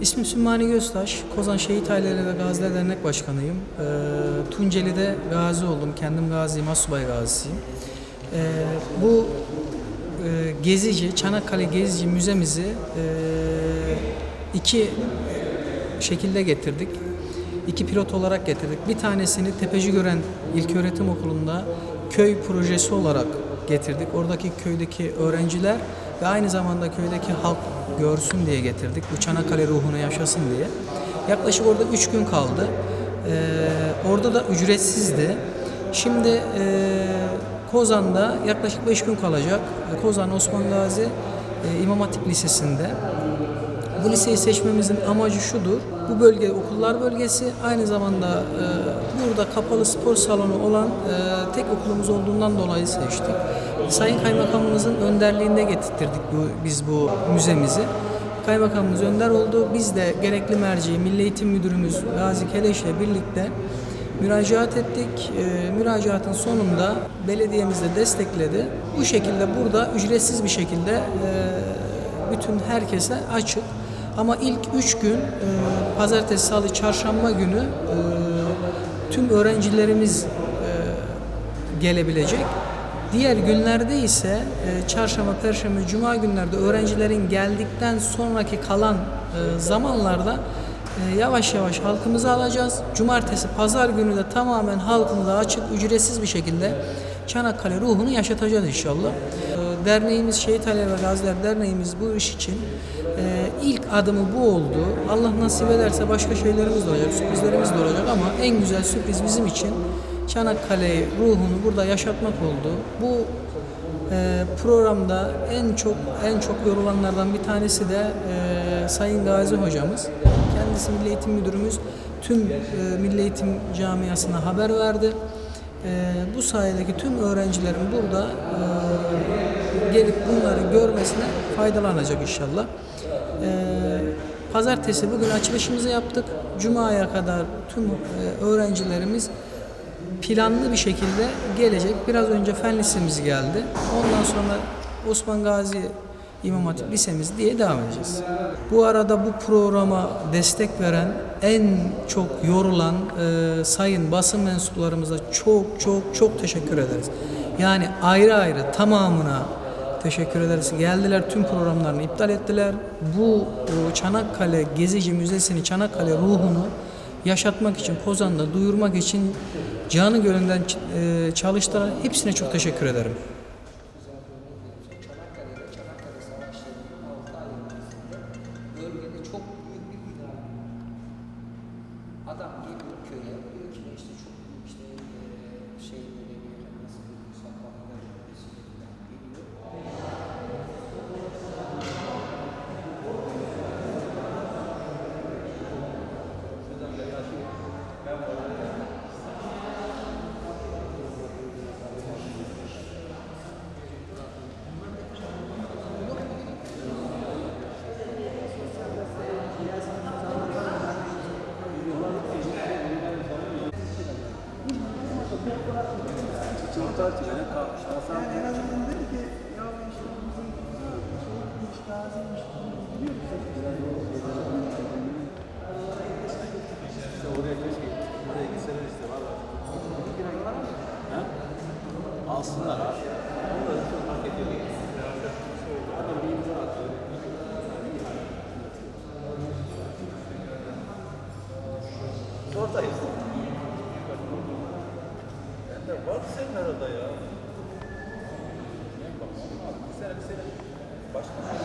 İsmim Sümmani Göztaş. Kozan Şehit Aileleri ve Gaziler Dernek Başkanıyım. Ee, Tunceli'de gazi oldum. Kendim gaziyim, Asubay gazisiyim. Ee, bu e, gezici, Çanakkale Gezici Müzemizi e, iki şekilde getirdik. İki pilot olarak getirdik. Bir tanesini Tepeci Gören İlköğretim Okulu'nda köy projesi olarak getirdik. Oradaki köydeki öğrenciler ve aynı zamanda köydeki halk görsün diye getirdik. Bu Çanakkale ruhunu yaşasın diye. Yaklaşık orada 3 gün kaldı. Ee, orada da ücretsizdi. Şimdi e, Kozan'da yaklaşık 5 gün kalacak. Kozan Osman Gazi e, İmam Hatip Lisesi'nde. Bu liseyi seçmemizin amacı şudur. Bu bölge okullar bölgesi aynı zamanda e, burada kapalı spor salonu olan e, tek okulumuz olduğundan dolayı seçtik. Sayın Kaymakamımızın önderliğinde getirttirdik bu, biz bu müzemizi. Kaymakamımız önder oldu. Biz de gerekli merci, Milli Eğitim Müdürümüz Gazi Keleş ile birlikte müracaat ettik. E, müracaatın sonunda belediyemiz de destekledi. Bu şekilde burada ücretsiz bir şekilde e, bütün herkese açık. Ama ilk üç gün e, pazartesi, salı, çarşamba günü e, tüm öğrencilerimiz e, gelebilecek. Diğer günlerde ise e, çarşamba, perşembe, cuma günlerde öğrencilerin geldikten sonraki kalan e, zamanlarda e, yavaş yavaş halkımızı alacağız. Cumartesi, pazar günü de tamamen halkımıza açık, ücretsiz bir şekilde Çanakkale ruhunu yaşatacağız inşallah. E, Derneğimiz, Şehit Ali ve Gaziler Derneğimiz bu iş için e, ilk adımı bu oldu. Allah nasip ederse başka şeylerimiz de olacak, sürprizlerimiz de olacak ama en güzel sürpriz bizim için Çanakkale ruhunu burada yaşatmak oldu. Bu e, programda en çok en çok yorulanlardan bir tanesi de e, Sayın Gazi hocamız. Kendisi Milli Eğitim Müdürümüz tüm e, Milli Eğitim camiasına haber verdi. E, bu sayedeki tüm öğrencilerin burada e, gelip bunları görmesine faydalanacak inşallah. E, pazartesi bugün açılışımızı yaptık. Cuma'ya kadar tüm e, öğrencilerimiz planlı bir şekilde gelecek. Biraz önce fen lisemiz geldi. Ondan sonra Osman Gazi İmam Hatip Lisemiz diye devam edeceğiz. Bu arada bu programa destek veren, en çok yorulan e, sayın basın mensuplarımıza çok çok çok teşekkür ederiz. Yani ayrı ayrı tamamına teşekkür ederiz. Geldiler tüm programlarını iptal ettiler. Bu e, Çanakkale Gezici Müzesi'ni, Çanakkale ruhunu yaşatmak için, Kozan'da duyurmak için canı gönülden e. Hepsine çok teşekkür ederim. Yani en azından dedi ki ya işte bizim soğukmuş, gaziymiş, biliyor İşte oraya keşke buraya gitseler işte valla. Ha? Alsınlar abi. Onları çok hak ediyor. Adam bir imza atıyor. Oradayız. Ben de var senin arada ya. Bir sene bir sene başka